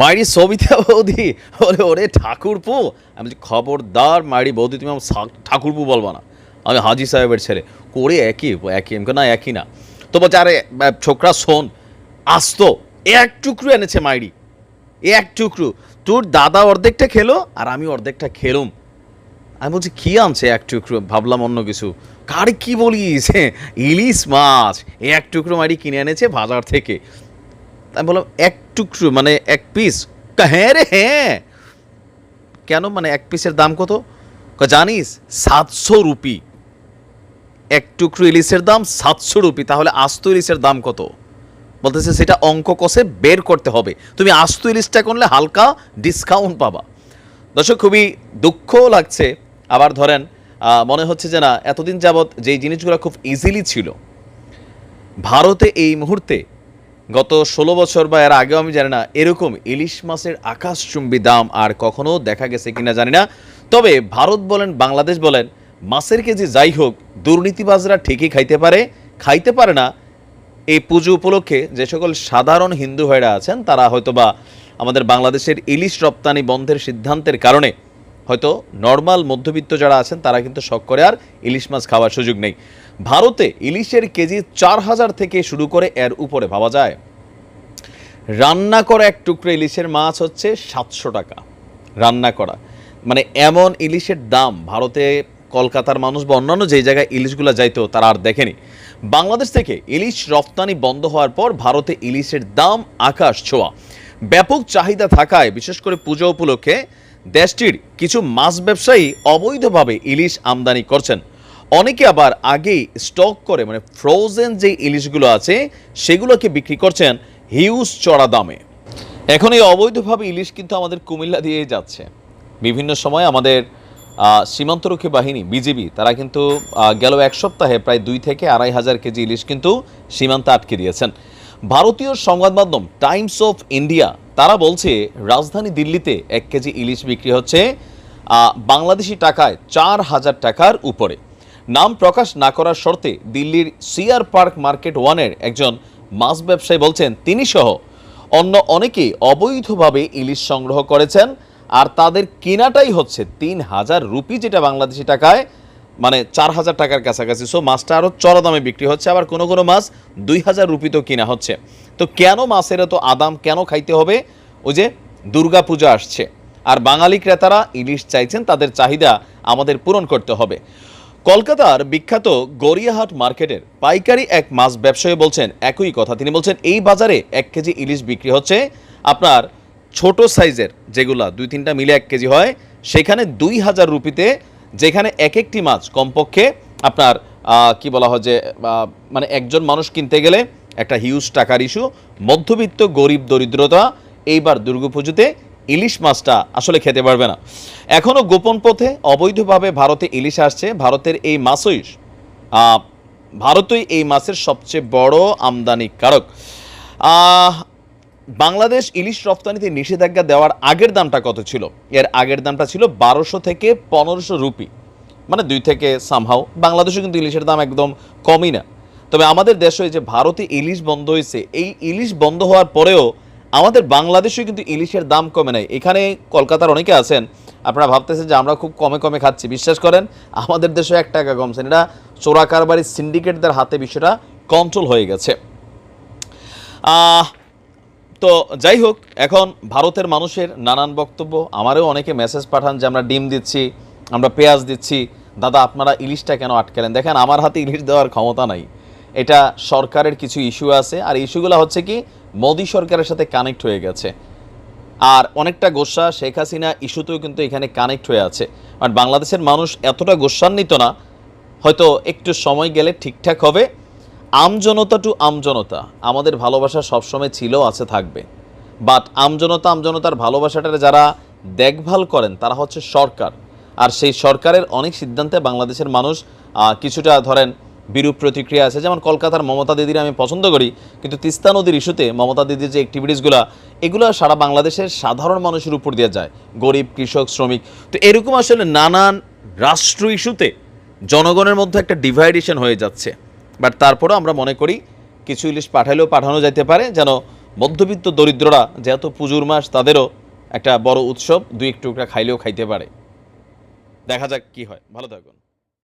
মাইরি সবিতা বৌদি? ওরে ওরে ঠাকুরপু, আমি বলছি, খবরদার মাইরি বৌদি, তুমি আমার ঠাকুরপু বলব না। আমি হাজি সাহেবের ছেলে। করে একই একই এমকে না, একই না। তো বলছে, আরে ছোকরা, শোন আসতো এক টুকরো এনেছে মাইরি। এক টুকরো। তোর দাদা অর্ধেকটা খেলো আর আমি অর্ধেকটা খেলুম। আমি বলছি, কী আনছে এক টুকরো? ভাবলাম অন্য কিছু। কার কি বলিস? ইলিশ মাছ। এক টুকরো মারি কিনে এনেছে বাজার থেকে। আমি বললাম, এক টুকরো মানে এক পিস হ্যাঁ রে হ্যাঁ। কেন? মানে এক পিসের দাম কত? জানিস, সাতশো রুপি। এক টুকরো ইলিশের দাম সাতশো রুপি, তাহলে আস্ত ইলিশের দাম কত? বলতেছে, সেটা অঙ্ক কষে বের করতে হবে। তুমি আস্ত ইলিশটা করলে হালকা ডিসকাউন্ট পাবা। দর্শক, খুবই দুঃখ লাগছে। আবার ধরেন মনে হচ্ছে যে না, এতদিন যাবৎ যেই জিনিসগুলো খুব ইজিলি ছিল, ভারতে এই মুহূর্তে গত ষোলো বছর বা এর আগেও আমি জানি না, এরকম ইলিশ মাছের আকাশচুম্বী দাম আর কখনো দেখা গেছে কিনা জানি না। তবে ভারত বলেন, বাংলাদেশ বলেন, মাছের কেজি যাই হোক, দুর্নীতিবাজরা ঠিকই খাইতে পারে খাইতে পারে না। এই পুজো উপলক্ষে যে সকল সাধারণ হিন্দু ভাইরা আছেন, তারা হয়তোবা আমাদের বাংলাদেশের ইলিশ রপ্তানি বন্ধের সিদ্ধান্তের কারণে হয়তো নর্মাল মধ্যবিত্ত যারা আছেন, তারা কিন্তু শখ করে আর ইলিশ মাছ খাওয়ার সুযোগ নেই। ভারতে ইলিশের কেজি চার হাজার থেকে শুরু করে এর উপরে ভাবা যায়। রান্না করা এক টুকরো ইলিশের মাছ হচ্ছে সাতশো টাকা। রান্না করা। মানে এমন ইলিশের দাম ভারতে, কলকাতার মানুষ বা অন্যান্য যেই জায়গায় ইলিশগুলো যাইতো, তারা আর দেখেনি। বাংলাদেশ থেকে ইলিশ রপ্তানি বন্ধ হওয়ার পর ভারতে ইলিশের দাম আকাশ ছোঁয়া। ব্যাপক চাহিদা থাকায়, বিশেষ করে পুজো উপলক্ষে দেশটির কিছু মাছ ব্যবসায়ী অবৈধভাবে ইলিশ আমদানি করছেন। অনেকে আবার আগেই স্টক করে মানে ফ্রোজেন যে ইলিশগুলো আছে, সেগুলোকে বিক্রি করছেন হিউজ চড়া দামে। এখন এই অবৈধভাবে ইলিশ কিন্তু আমাদের কুমিল্লা দিয়েই যাচ্ছে। বিভিন্ন সময় আমাদের সীমান্তরক্ষী বাহিনী, বিজিবি, তারা কিন্তু গেল এক সপ্তাহে প্রায় দুই থেকে আড়াই হাজার কেজি ইলিশ কিন্তু সীমান্তে আটকে দিয়েছেন। ভারতীয় সংবাদ মাধ্যম টাইমস অফ ইন্ডিয়া, তারা বলছে, রাজধানী দিল্লিতে এক কেজি ইলিশ বিক্রি হচ্ছে বাংলাদেশি টাকায় চার হাজার টাকার উপরে। নাম প্রকাশ না করার শর্তে দিল্লির সিআর পার্ক মার্কেট ওয়ানের একজন মাছ ব্যবসায়ী বলছেন, তিনি সহ অন্য অনেকেই অবৈধভাবে ইলিশ সংগ্রহ করেছেন আর তাদের কেনাটাই হচ্ছে তিন হাজার রুপি, যেটা বাংলাদেশি টাকায় মানে চার হাজার টাকার কাছাকাছি। সো মাছটা আরও চড়া দামে বিক্রি হচ্ছে, আবার কোনো কোনো মাছ দুই হাজার রুপিতেও কিনা হচ্ছে। তো কেন মাছের এত আদাম, কেন খাইতে হবে? ওই যে দুর্গা পূজা আসছে, আর বাঙালি ক্রেতারা ইলিশ চাইছেন, তাদের চাহিদা আমাদের পূরণ করতে হবে। কলকাতার বিখ্যাত গড়িয়াহাট মার্কেটের পাইকারি এক মাছ ব্যবসায়ী বলছেন, একই কথা। তিনি বলছেন, এই বাজারে এক কেজি ইলিশ বিক্রি হচ্ছে আপনার ছোট সাইজের, যেগুলা দুই তিনটা মিলে এক কেজি হয়, সেখানে দুই হাজার রুপিতে যেখানে এক একটি মাছ কমপক্ষে আপনার কি বলা হয় যে মানে একজন মানুষ কিনতে গেলে একটা হিউজ টাকার ইস্যু মধ্যবিত্ত গরিব দরিদ্রতা এইবার দুর্গাপুজোতে ইলিশ মাছটা আসলে খেতে পারবে না। এখনও গোপন পথে অবৈধভাবে ভারতে ইলিশ আসছে। ভারতের এই মাছই ভারতই এই মাছের সবচেয়ে বড় আমদানিকারক বাংলাদেশ ইলিশ রপ্তানিতে নিষেধাজ্ঞা দেওয়ার আগের দামটা কত ছিল? এর আগের দামটা ছিল বারোশো থেকে পনেরোশো রুপি। মানে দুই থেকে সামহাও বাংলাদেশে কিন্তু ইলিশের দাম একদম কমই না। তবে আমাদের দেশে যে ভারতে ইলিশ বন্ধ হয়েছে, এই ইলিশ বন্ধ হওয়ার পরেও আমাদের বাংলাদেশেও কিন্তু ইলিশের দাম কমে নাই। এখানে কলকাতার অনেকে আছেন, আপনারা ভাবতেছেন যে আমরা খুব কমে কমে খাচ্ছি। বিশ্বাস করেন, আমাদের দেশে এক টাকা কমছেন এটা চোরা কারবারি সিন্ডিকেটদের হাতে বিষয়টা কন্ট্রোল হয়ে গেছে। তো যাই হোক, এখন ভারতের মানুষের নানান বক্তব্য। আমারও অনেকে মেসেজ পাঠান যে, আমরা ডিম দিচ্ছি, আমরা পেঁয়াজ দিচ্ছি। দাদা, আপনারা ইলিশটা কেন আটকালেন? দেখেন, আমার হাতে ইলিশ দেওয়ার ক্ষমতা নাই। এটা সরকারের কিছু ইস্যু আছে, আর ইস্যুগুলো হচ্ছে কি, মোদী সরকারের সাথে কানেক্ট হয়ে গেছে। আর অনেকটা গোসা শেখ হাসিনা ইস্যুতেও কিন্তু এখানে কানেক্ট হয়ে আছে। আর বাংলাদেশের মানুষ এতটা গোসান্বিত না, হয়তো একটু সময় গেলে ঠিকঠাক হবে। আমজনতা টু আমজনতা আমাদের ভালোবাসা সবসময় ছিল, আছে, থাকবে। বাট আমজনতা আমজনতার ভালোবাসাটার যারা দেখভাল করেন, তারা হচ্ছে সরকার। আর সেই সরকারের অনেক সিদ্ধান্তে বাংলাদেশের মানুষ কিছুটা ধরেন বিরূপ প্রতিক্রিয়া আছে। যেমন কলকাতার মমতা দিদির আমি পছন্দ করি, কিন্তু তিস্তা নদীর ইস্যুতে মমতা দিদির যে অ্যাক্টিভিটিসগুলো এগুলো সারা বাংলাদেশের সাধারণ মানুষের উপর দিয়ে যায়, গরিব, কৃষক, শ্রমিক। তো এরকম আসলে নানান রাষ্ট্র ইস্যুতে জনগণের মধ্যে একটা ডিভাইডেশন হয়ে যাচ্ছে। বাট তারপরেও আমরা মনে করি, কিছু ইলিশ পাঠালেও পাঠানো যেতে পারে, যেন মধ্যবিত্ত দরিদ্ররা যেহেতু পুজোর মাস, তাদেরও একটা বড় উৎসব দুই এক টুকরা খাইলেও খাইতে পারে। দেখা যাক কি হয়। ভালো থাকুন।